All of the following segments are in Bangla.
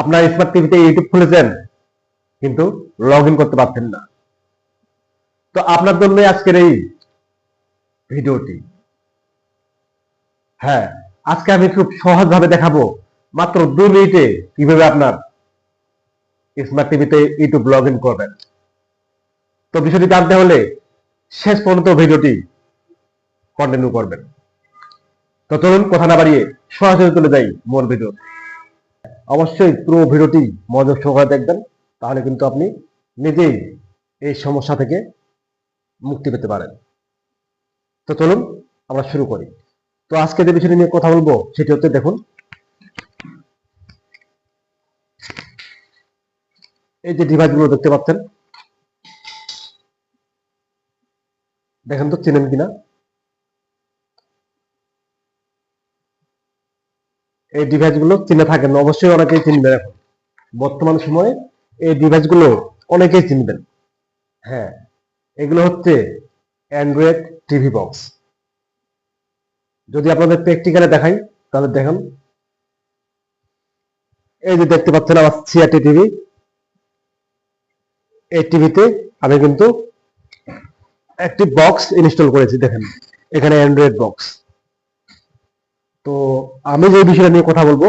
আপনার স্মার্ট টিভিতে ইউটিউব খুলেছেন, কিন্তু লগ করতে পারছেন না। তো আপনার জন্য আজকের এই ভিডিওটি। হ্যাঁ আজকে আমি খুব সহজভাবে দেখাবো মাত্র দু মিনিটে কীভাবে আপনার স্মার্ট টিভিতে ইউটিউব লগ ইন করবেন। তো বিষয়টি জানতে হলে শেষ পর্যন্ত ভিডিওটি কন্টিনিউ করবেন। তো চলুন, কথা না বাড়িয়ে সরাসরি চলে যাই মূল ভিডিও অবশ্যই পুরো ভিডিওটি মনোযোগ সহকারে দেখবেন, তাহলে কিন্তু আপনি নিজেই এই সমস্যা থেকে মুক্তি পেতে পারেন। তো চলুন আমরা শুরু করি। তো আজকে যে বিষয়টি নিয়ে কথা বলব, সেটি হচ্ছে দেখুন, এই যে ডিভাইসগুলো দেখতে পাচ্ছেন, দেখেন তো চেনেন কিনা? এই ডিভাইসগুলো চিনে থাকেন। অবশ্যই অনেকেই চিনবেন এখন। বর্তমান সময়ে এই ডিভাইসগুলো অনেকেই চিনবেন। হ্যাঁ এগুলো হচ্ছে অ্যান্ড্রয়েড টিভি বক্স যদি আপনাদের প্র্যাকটিক্যালে দেখাই, তাহলে দেখেন। এই যে দেখতে পাচ্ছেন আমার সিআরটি টিভি এই টিভিতে আমি কিন্তু একটি বক্স ইনস্টল করেছি, দেখেন। এখানে অ্যান্ড্রয়েড বক্স তো আমি যে বিষয়টা নিয়ে কথা বলব,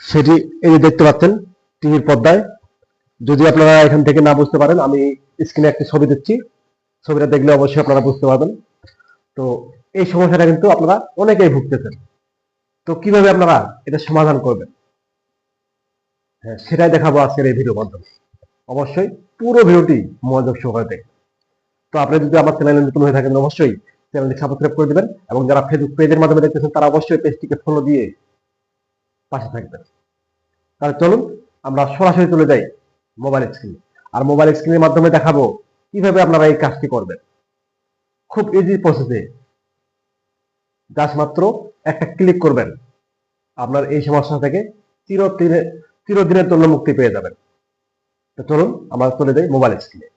সেটি এই যে দেখতে পাচ্ছেন টিভির পর্দায়, যদি আপনারা এখান থেকে না বুঝতে পারেন, আমি স্ক্রিনে একটি ছবি দিচ্ছি। ছবিটা দেখলে অবশ্যই আপনারা বুঝতে পারবেন। তো এই সমস্যাটা কিন্তু আপনারা অনেকেই ভুগতেছেন। তো কীভাবে আপনারা এটা সমাধান করবেন? হ্যাঁ সেটাই দেখাবো আজকের এই ভিডিও মাধ্যমে। অবশ্যই পুরো ভিডিওটি মনোযোগ সহকারে দেখবেন। তো আপনি যদি আমার চ্যানেলে নতুন হয়ে থাকেন, অবশ্যই চ্যানেলটি সাবস্ক্রাইব করে দিবেন এবং যারা ফেসবুক পেজের মাধ্যমে দেখতেছেন, তারা অবশ্যই পেজটিকে ফলো দিয়ে পাশে থাকবেন। তাহলে চলুন, আমরা সরাসরি চলে যাই মোবাইল স্ক্রিনে আর মোবাইল স্ক্রিনের মাধ্যমে দেখাবো কীভাবে আপনারা এই কাজটি করবেন। খুব ইজি প্রসেসে জাস্ট মাত্র একটা ক্লিক করবেন। আপনার এই সমস্যা থেকে চিরদিনে চিরদিনের জন্য মুক্তি পেয়ে যাবেন। তো চলুন, আমরা চলে যাই মোবাইল স্ক্রিনে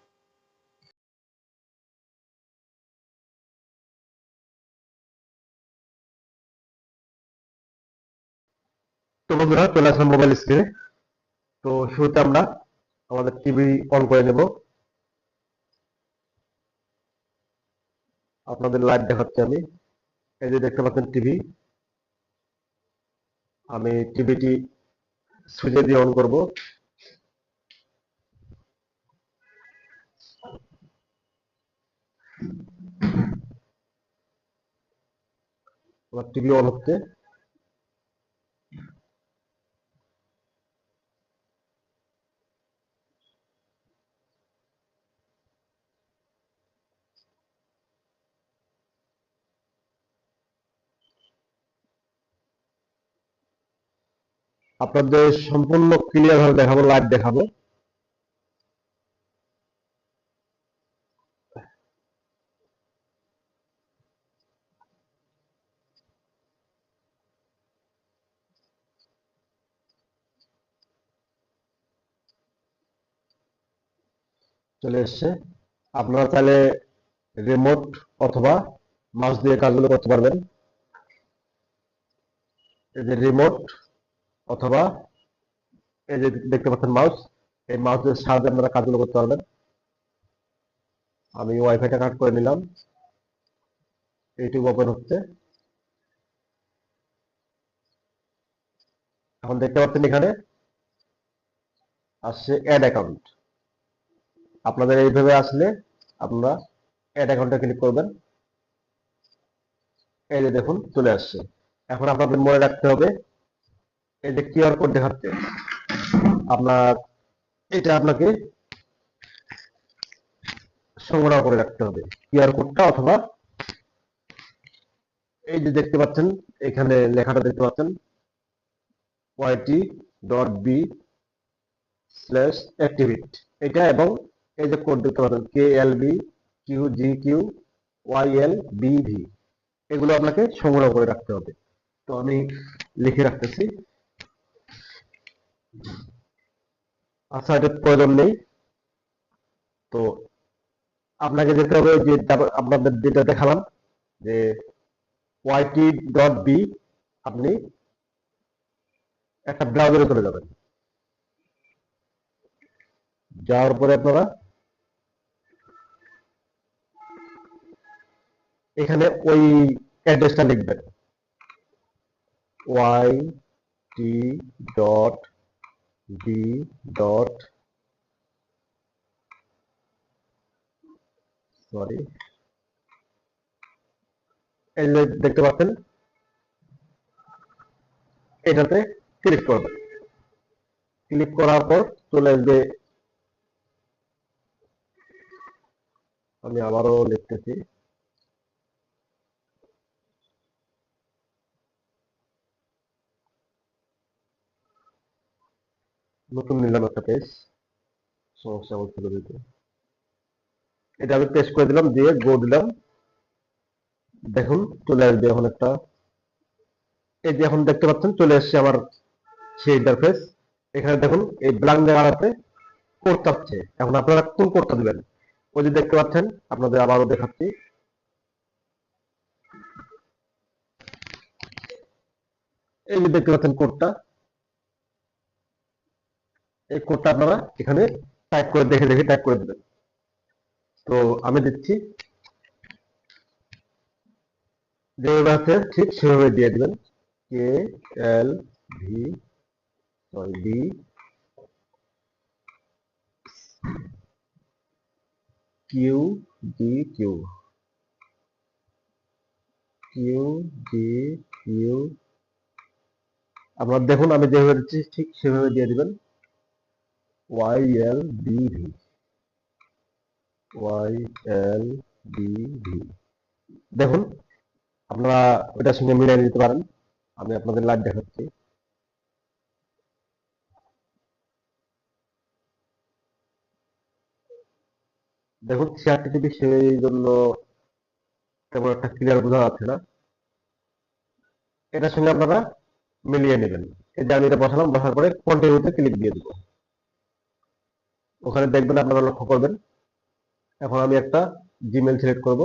তো বন্ধুরা, চলে আসলাম মোবাইল স্ক্রিনে তো শুরুতে আমরা আমাদের টিভি অন করে নেব। আপনাদের লাইভ দেখাচ্ছি আমি। এই যে দেখতে পাচ্ছেন টিভি আমি টিভিটি সুইচে দিয়ে অন করব। টিভি অন হচ্ছে। আপনাদের সম্পূর্ণ ক্লিয়ার ভাবে দেখাবো লাইভ দেখাবো। চলে এসছে। আপনারা তাহলে রিমোট অথবা মাউস দিয়ে কাজগুলো করতে পারবেন। রিমোট অথবা এই যে দেখতে পাচ্ছেন মাউস এই মাউসের সাহায্যে আপনারা কাজগুলো করতে পারবেন। আমি ওয়াইফাইটা কাট করে নিলাম। ইউটিউব ওপেন হচ্ছে। এখন দেখতে পাচ্ছেন এখানে আসছে অ্যাড অ্যাকাউন্ট আপনাদের এইভাবে আসলে আপনারা অ্যাড অ্যাকাউন্টে ক্লিক করবেন। এই যে দেখুন, চলে আসছে। এখন আপনাদের মনে রাখতে হবে এই যে কিউআর কোড দেখাচ্ছে, আপনার এটা আপনাকে সংগ্রহ করে রাখতে হবে। কিউআর কোডটা অথবা এই যে দেখতে পাচ্ছেন, এখানে লেখাটা দেখতে পাচ্ছেন YT dot B slash activate এটা এবং এই যে কোড দেখতে পাচ্ছেন K L B Q G Q Y L B V এগুলো আপনাকে সংগ্রহ করে রাখতে হবে। তো আমি লিখে রাখতেছি আচ্ছা এটা প্রয়োজন নেই। তো আপনাকে যেতে হবে যে আপনাদের যেটা দেখালাম যে ওয়াইটি ডট বি আপনি একটা ব্রাউজারে চলে যাবেন। যাওয়ার পরে আপনারা এখানে ওই অ্যাড্রেসটা লিখবেন। Y T dot D dot sorry এই যে দেখতে পাচ্ছেন, এটাতে ক্লিক করবেন ক্লিক করার পর চলে আসবে। আমি আবারও লিখতেছি। নতুন নিলাম একটা পেজ সমস্যা হচ্ছিল দিতে এটা আমি পেস্ট করে দিলাম, দিয়ে গো দিলাম। দেখুন, চলে আসবে এখন একটা। এই যে এখন দেখতে পাচ্ছেন, চলে আসছে আমার সেই ইন্টারফেস এখানে দেখুন, এই ব্ল্যাঙ্ক জায়গাটাতে কোড চাচ্ছে এখন আপনারা কোন কোডটা দিবেন? ওই যে দেখতে পাচ্ছেন, আপনাদের আবারও দেখাচ্ছি। এই যে দেখতে পাচ্ছেন কোডটা এই কোডটা আপনারা এখানে টাইপ করে দেখে দেখে টাইপ করে দেবেন। তো আমি দিচ্ছি। যেভাবে আছে ঠিক সেভাবে দিয়ে দিবেন। K L V sorry D Q D Q Q D Q আপনারা দেখুন, আমি যেভাবে দিচ্ছি ঠিক সেভাবে দিয়ে দিবেন। ডি ভি দেখুন, আপনারা ওটার সঙ্গে মিলিয়ে নিতে পারেন। আমি আপনাদের লাইভ দেখাচ্ছি। দেখুন চেয়ারটি টিভি সেই জন্য তেমন একটা ক্লিয়ার বোঝা যাচ্ছে না। এটার সঙ্গে আপনারা মিলিয়ে নেবেন। এই যে আমি এটা বসালাম, বসার পরে কন্টিনিউতে ক্লিক দিয়ে দেবো। ওখানে দেখবেন আপনারা লক্ষ্য করবেন। এখন আমি একটা জিমেল সিলেক্ট করব।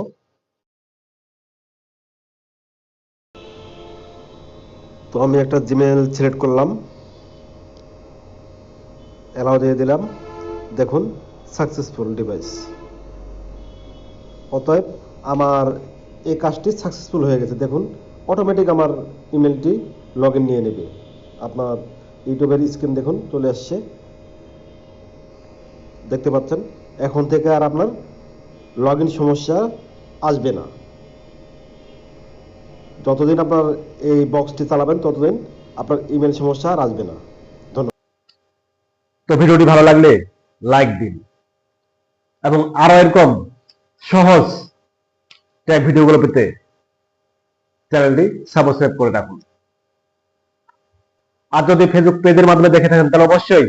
তো আমি একটা জিমেল সিলেক্ট করলাম। অ্যালাউ দিয়ে দিলাম। দেখুন সাকসেসফুল ডিভাইস অতএব আমার এই কাজটি সাকসেসফুল হয়ে গেছে। দেখুন অটোমেটিক আমার ইমেলটি লগ নিয়ে নেবে। আপনার ইউটিউবের স্ক্রিন দেখুন, চলে আসছে। দেখতে পাচ্ছেন, এখন থেকে আর আপনার লগ সমস্যা আসবে না। যতদিন আপনার এই বক্সটি চালাবেন, ততদিন আপনার ইমেল সমস্যা আর আসবে না। ধন্যবাদ। তো ভিডিওটি ভালো লাগলে লাইক দিন। এবং আরও এরকম সহজ ট্যাগ ভিডিওগুলো পেতে চ্যানেলটি সাবস্ক্রাইব করে রাখুন। আর যদি ফেসবুক পেজের মাধ্যমে দেখে থাকেন, তাহলে অবশ্যই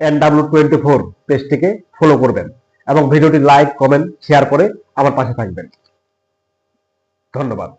এন ডাব্লিউ টোয়েন্টি ফোর পেজটিকে ফলো করবেন এবং ভিডিওটি লাইক কমেন্ট শেয়ার করে আমার পাশে থাকবেন। ধন্যবাদ।